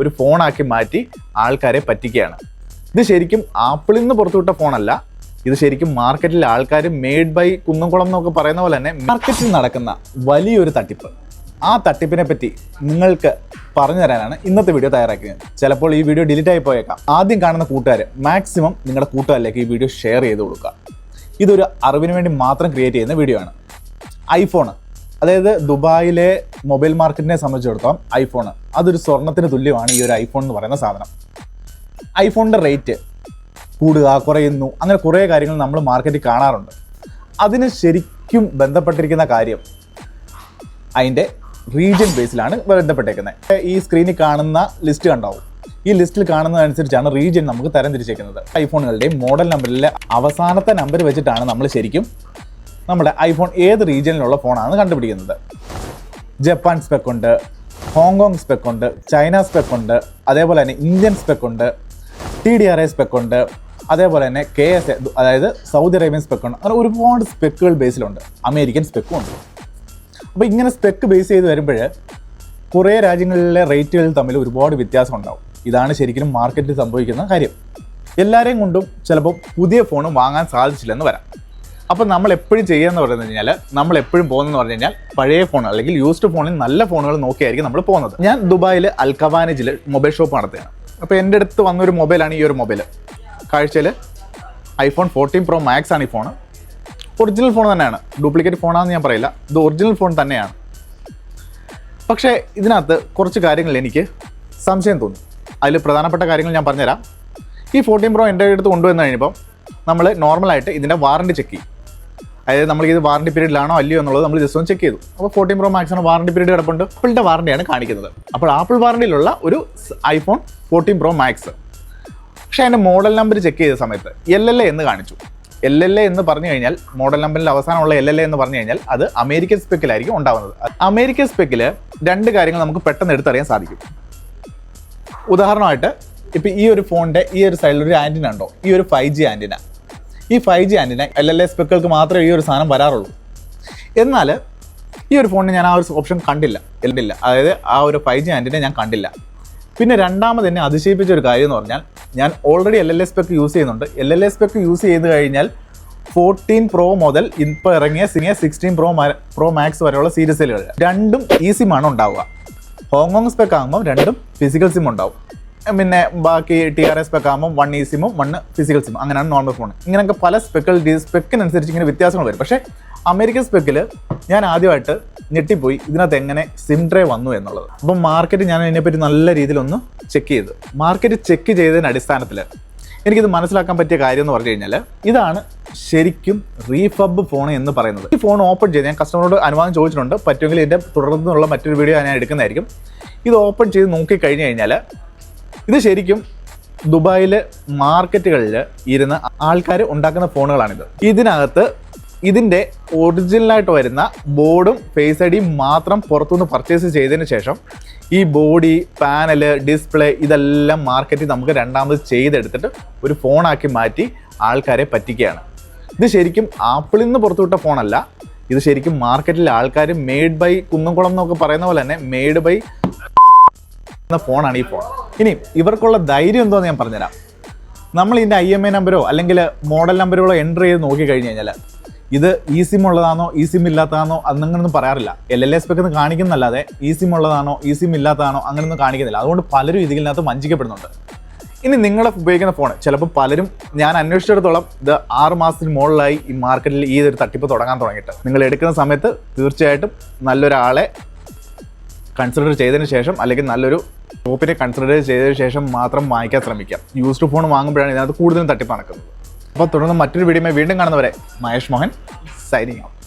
ഒരു ഫോണാക്കി മാറ്റി ആൾക്കാരെ പറ്റിക്കുകയാണ്. ഇത് ശരിക്കും ആപ്പിളിൽ നിന്ന് പുറത്തുവിട്ട ഫോണല്ല. ഇത് ശരിക്കും മാർക്കറ്റിലെ ആൾക്കാർ മെയ്ഡ് ബൈ കുന്നംകുളം എന്നൊക്കെ പറയുന്ന പോലെ തന്നെ മാർക്കറ്റിൽ നടക്കുന്ന വലിയൊരു തട്ടിപ്പ്. ആ തട്ടിപ്പിനെ പറ്റി നിങ്ങൾക്ക് പറഞ്ഞു തരാനാണ് ഇന്നത്തെ വീഡിയോ തയ്യാറാക്കിയത്. ചിലപ്പോൾ ഈ വീഡിയോ ഡിലീറ്റ് ആയി പോയേക്കാം. ആദ്യം കാണുന്ന കൂട്ടുകാർ മാക്സിമം നിങ്ങളുടെ കൂട്ടുകാരിലേക്ക് ഈ വീഡിയോ ഷെയർ ചെയ്ത് കൊടുക്കുക. ഇതൊരു അറിവിന് വേണ്ടി മാത്രം ക്രിയേറ്റ് ചെയ്യുന്ന വീഡിയോ ആണ്. ഐഫോൺ അതായത് ദുബായിലെ മൊബൈൽ മാർക്കറ്റിനെ സംബന്ധിച്ചിടത്തോളം ഐഫോൺ അതൊരു സ്വർണത്തിന് തുല്യമാണ് ഈ ഒരു ഐഫോൺ എന്ന് പറയുന്ന സാധനം. ഐഫോണിന്റെ റേറ്റ് കൂടുക കുറയുന്നു അങ്ങനെ കുറേ കാര്യങ്ങൾ നമ്മൾ മാർക്കറ്റിൽ കാണാറുണ്ട്. അതിന് ശരിക്കും ബന്ധപ്പെട്ടിരിക്കുന്ന കാര്യം അതിന്റെ റീജിയൻ ബേസിലാണ് ബന്ധപ്പെട്ടേക്കുന്നത് ഈ സ്ക്രീനിൽ കാണുന്ന ലിസ്റ്റ് കണ്ടാവും? ഈ ലിസ്റ്റിൽ കാണുന്നതനുസരിച്ചാണ് റീജിയൻ നമുക്ക് തരംതിരിച്ചേക്കുന്നത്. ഐഫോണുകളുടെയും മോഡൽ നമ്പറിലെ അവസാനത്തെ നമ്പർ വെച്ചിട്ടാണ് നമ്മൾ ശരിക്കും നമ്മുടെ ഐഫോൺ ഏത് റീജിയനിലുള്ള ഫോണാണെന്ന് കണ്ടുപിടിക്കുന്നത്? ജപ്പാൻ സ്പെക്ക് ഉണ്ട് ഹോങ്കോങ് സ്പെക്ക് ഉണ്ട് ചൈന സ്പെക്ക് ഉണ്ട് അതേപോലെ തന്നെ ഇന്ത്യൻ സ്പെക്ക് ഉണ്ട് T D R I spec ഉണ്ട് അതേപോലെ തന്നെ കെ എസ് എ അതായത് സൗദി അറേബ്യൻ സ്പെക്ക് ഉണ്ട്. അങ്ങനെ ഒരുപാട് സ്പെക്കുകൾ ബേസിലുണ്ട്. അമേരിക്കൻ സ്പെക്കും ഉണ്ട്. അപ്പോൾ ഇങ്ങനെ സ്പെക്ക് ബേസ് ചെയ്ത് വരുമ്പോൾ കുറേ രാജ്യങ്ങളിലെ റേറ്റുകൾ തമ്മിൽ ഒരുപാട് വ്യത്യാസം ഉണ്ടാവും. ഇതാണ് ശരിക്കും മാർക്കറ്റിൽ സംഭവിക്കുന്ന കാര്യം. എല്ലാവരെയും കൊണ്ടും ചിലപ്പോൾ പുതിയ ഫോൺ വാങ്ങാൻ സാധിച്ചില്ലെന്ന് വരാം. അപ്പോൾ നമ്മൾ എപ്പോഴും ചെയ്യുകയെന്ന് പറഞ്ഞു കഴിഞ്ഞാൽ നമ്മൾ എപ്പോഴും പോകുന്നതെന്ന് പറഞ്ഞു കഴിഞ്ഞാൽ പഴയ ഫോൺ അല്ലെങ്കിൽ യൂസ്ഡ് ഫോണിൽ നല്ല ഫോണുകൾ നോക്കിയായിരിക്കും നമ്മൾ പോകുന്നത്. ഞാൻ ദുബായിൽ അൽക്കവാനേജിൽ മൊബൈൽ ഷോപ്പ് നടത്തുകയാണ് അപ്പോൾ എന്റെ അടുത്ത് വന്നൊരു മൊബൈലാണ് ഈ ഒരു മൊബൈൽ കാഴ്ചയിൽ ഐഫോൺ ഫോർട്ടീൻ പ്രോ മാക്സ് ആണ് ഈ ഫോൺ ഒറിജിനൽ ഫോൺ തന്നെയാണ്. ഡ്യൂപ്ലിക്കേറ്റ് ഫോണാണെന്ന് ഞാൻ പറയില്ല. ഇത് ഒറിജിനൽ ഫോൺ തന്നെയാണ്. പക്ഷേ ഇതിനകത്ത് കുറച്ച് കാര്യങ്ങൾ എനിക്ക് സംശയം തോന്നി. അതിൽ പ്രധാനപ്പെട്ട കാര്യങ്ങൾ ഞാൻ പറഞ്ഞുതരാം. ഈ ഫോർട്ടീൻ പ്രോ എന്റെ അടുത്ത് കൊണ്ടുവന്ന് കഴിഞ്ഞപ്പം നമ്മൾ നോർമലായിട്ട് ഇതിന്റെ വാറണ്ടി ചെക്ക് ചെയ്യും. അതായത് നമ്മൾ ഇത് വാറണ്ടി പീരീഡിലാണോ അല്ലയോ എന്നുള്ളത് നമ്മൾ ജസ്റ്റ് ഒന്ന് ചെക്ക് ചെയ്തു. അപ്പോൾ ഫോർട്ടീൻ പ്രോ മാക്സിന് വാറണ്ടി പീരീഡ് കിടപ്പുണ്ട്. ആപ്പിളിന്റെ വാറണ്ടിയാണ് കാണിക്കുന്നത്. അപ്പോൾ ആപ്പിൾ വാറണ്ടിയിലുള്ള ഒരു ഐഫോൺ ഫോർട്ടീൻ പ്രോ മാക്സ് പക്ഷേ അതിന്റെ മോഡൽ നമ്പർ ചെക്ക് ചെയ്ത സമയത്ത് എൽ എൽ എ എന്ന് കാണിച്ചു. എൽ എൽ എ എന്ന് പറഞ്ഞു കഴിഞ്ഞാൽ മോഡൽ നമ്പറിൽ അവസാനമുള്ള എൽ എൽ എ എന്ന് പറഞ്ഞു കഴിഞ്ഞാൽ അത് അമേരിക്കൻ സ്പെക്കിലായിരിക്കും ഉണ്ടാവുന്നത്. അമേരിക്കൻ സ്പെക്കിൽ രണ്ട് കാര്യങ്ങൾ നമുക്ക് പെട്ടെന്ന് എടുത്തറിയാൻ സാധിക്കും. ഉദാഹരണമായിട്ട് ഇപ്പോൾ ഈ ഒരു ഫോണിന്റെ ഈ ഒരു സൈഡിൽ ഒരു ആന്റിന ഉണ്ടോ? ഈ ഒരു ഫൈവ് ജി ആന്റിന ഈ five G antenna L L A സ്പെക്കുകൾക്ക് മാത്രമേ ഈ ഒരു സാധനം വരാറുള്ളൂ. എന്നാൽ ഈ ഒരു ഫോണിന് ഞാൻ ആ ഒരു ഓപ്ഷൻ കണ്ടില്ല ഇല്ല അതായത് ആ ഒരു ഫൈവ് ജി ആന്റിനെ ഞാൻ കണ്ടില്ല. പിന്നെ രണ്ടാമത് എന്നെ അതിശയിപ്പിച്ച ഒരു കാര്യം എന്ന് പറഞ്ഞാൽ ഞാൻ already L L A spec use ചെയ്യുന്നുണ്ട്. L L A spec use ചെയ്ത് കഴിഞ്ഞാൽ ഫോർട്ടീൻ പ്രോ മുതൽ ഇപ്പോൾ ഇറങ്ങിയ സിനിയ സിക്സ്റ്റീൻ പ്രോ പ്രോ മാക്സ് വരെയുള്ള സീരീസുകൾ രണ്ടും ഈ സിമാണ് ഉണ്ടാവുക. ഹോങ്കോങ് സ്പെക്ക് ആകുമ്പോൾ രണ്ടും ഫിസിക്കൽ സിം ഉണ്ടാവും. പിന്നെ ബാക്കി ടി ആർ എസ് സ്പെക്ക് ആകുമ്പോൾ വൺ ഇ സിമും വൺ ഫിസിക്കൽ സിം അങ്ങനെയാണ് നോർമൽ ഫോൺ ഇങ്ങനെയൊക്കെ പല സ്പെക്കൽ സ്പെക്കിനനുസരിച്ച് ഇങ്ങനെ വ്യത്യാസങ്ങൾ വരും. പക്ഷേ അമേരിക്കൻ സ്പെക്കിൽ ഞാൻ ആദ്യമായിട്ട് ഞെട്ടിപ്പോയി ഇതിനകത്ത് എങ്ങനെ സിം ട്രേ വന്നു എന്നുള്ളത്. അപ്പം മാർക്കറ്റ് ഞാൻ അതിനെപ്പറ്റി നല്ല രീതിയിലൊന്ന് ചെക്ക് ചെയ്തു. മാർക്കറ്റ് ചെക്ക് ചെയ്തതിന് അടിസ്ഥാനത്തിൽ എനിക്കിത് മനസ്സിലാക്കാൻ പറ്റിയ കാര്യം എന്ന് പറഞ്ഞു കഴിഞ്ഞാൽ ഇതാണ് ശരിക്കും റീഫബ് ഫോൺ എന്ന് പറയുന്നത്. ഈ ഫോൺ ഓപ്പൺ ചെയ്ത് ഞാൻ കസ്റ്റമറോട് അനുവാദം ചോദിച്ചിട്ടുണ്ട്. പറ്റുമെങ്കിൽ ഇതിന്റെ തുടർന്നുള്ള മറ്റൊരു വീഡിയോ ഞാൻ എടുക്കുന്നതായിരിക്കും. ഇത് ഓപ്പൺ ചെയ്ത് നോക്കി കഴിഞ്ഞു കഴിഞ്ഞാൽ ഇത് ശരിക്കും ദുബായിലെ മാർക്കറ്റുകളിൽ ഇരുന്ന് ആൾക്കാർ ഉണ്ടാക്കുന്ന ഫോണുകളാണിത്. ഇതിനകത്ത് ഇതിന്റെ ഒറിജിനലായിട്ട് വരുന്ന ബോർഡും ഫേസ് ഐഡിയും മാത്രം പുറത്തുനിന്ന് പർച്ചേസ് ചെയ്തതിന് ശേഷം ഈ ബോഡി പാനൽ ഡിസ്പ്ലേ ഇതെല്ലാം മാർക്കറ്റിൽ നമുക്ക് രണ്ടാമത് ചെയ്തെടുത്തിട്ട് ഒരു ഫോണാക്കി മാറ്റി ആൾക്കാരെ പറ്റിക്കുകയാണ്. ഇത് ശരിക്കും ആപ്പിളിൽ നിന്ന് പുറത്തുവിട്ട ഫോണല്ല. ഇത് ശരിക്കും മാർക്കറ്റിൽ ആൾക്കാർ മെയ്ഡ് ബൈ കുന്നംകുളം എന്നൊക്കെ പറയുന്ന പോലെ തന്നെ മെയ്ഡ് ബൈ എന്ന ഫോണാണ് ഈ ഫോൺ. ഇനി ഇവർക്കുള്ള ധൈര്യം എന്തോന്ന് ഞാൻ പറഞ്ഞുതരാം. നമ്മൾ ഇതിന്റെ ഐ എം ഐ നമ്പരോ അല്ലെങ്കിൽ മോഡൽ നമ്പറുകളോ എന്റർ ചെയ്ത് നോക്കി കഴിഞ്ഞ് കഴിഞ്ഞാൽ ഇത് ഇ സിം ഉള്ളതാണോ ഇ സിം ഇല്ലാത്തതാണോ അങ്ങനെയൊന്നും പറയാറില്ല. എൽ എൽ എസ് പെക്ക് കാണിക്കുന്നല്ലാതെ ഇ സിം ഉള്ളതാണോ ഇ സിം ഇല്ലാത്തതാണോ അങ്ങനെയൊന്നും കാണിക്കുന്നില്ല. അതുകൊണ്ട് പലരും ഇതിനകത്ത് വഞ്ചിക്കപ്പെടുന്നുണ്ട്. ഇനി നിങ്ങൾ ഉപയോഗിക്കുന്ന ഫോൺ ചിലപ്പോൾ പലരും ഞാൻ അന്വേഷിച്ചിടത്തോളം ഇത് ആറ് മാസത്തിന് മുകളിലായി ഈ മാർക്കറ്റിൽ ഈ ഒരു തട്ടിപ്പ് തുടങ്ങാൻ തുടങ്ങിയിട്ട്. നിങ്ങൾ എടുക്കുന്ന സമയത്ത് തീർച്ചയായിട്ടും നല്ലൊരാളെ കൺസിഡർ ചെയ്തതിന് ശേഷം അല്ലെങ്കിൽ നല്ലൊരു ഷോപ്പിനെ കൺസിഡർ ചെയ്തതിനു ശേഷം മാത്രം വാങ്ങിക്കാൻ ശ്രമിക്കാം. യൂസ്ഡ് ഫോൺ വാങ്ങുമ്പോഴാണ് ഇതിനകത്ത് കൂടുതലും തട്ടിപ്പ് നടക്കുന്നത്. അപ്പോൾ തുടർന്ന് മറ്റൊരു വീഡിയോ വീണ്ടും കാണുന്നവരെ മഹേഷ് മോഹൻ സൈനിങ് ഔട്ട്